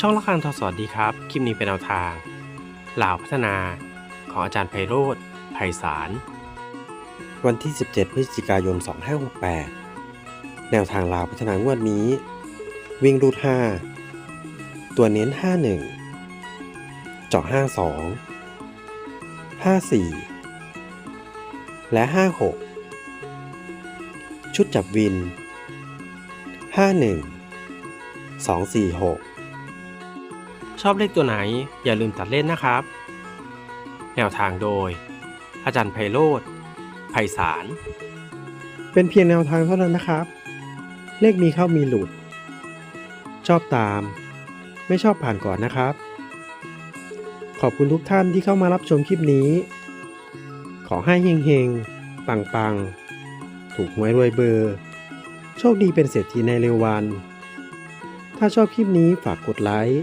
ช่องละครทอสวัสดีครับ คลิปนี้เป็นแนวทางลาวพัฒนา ของอาจารย์ไพโรธไพศาล วันที่ 17 พฤศจิกายน 2568 แนวทางลาวพัฒนางวดนี้ วิ่งรูด 5 ตัวเน้น 51 เจาะ 52 54 และ 56 ชุดจับวิน 51 246 ชอบเลขตัวไหนอย่าลืมตัดเล่นนะครับ แนวทางโดย อาจารย์ไพโรธไพศาลเป็นเพียงแนวทางเท่านั้นนะครับ เลขมีเข้ามีหลุด ชอบตาม ไม่ชอบผ่านก่อนนะครับ ขอบคุณทุกท่านที่เข้ามารับชมคลิปนี้ ขอให้เฮงๆ ปังๆ ถูกหวยรวยเบอร์ โชคดีเป็นเศรษฐีในเร็ววัน ถ้าชอบคลิปนี้ฝากกดไลค์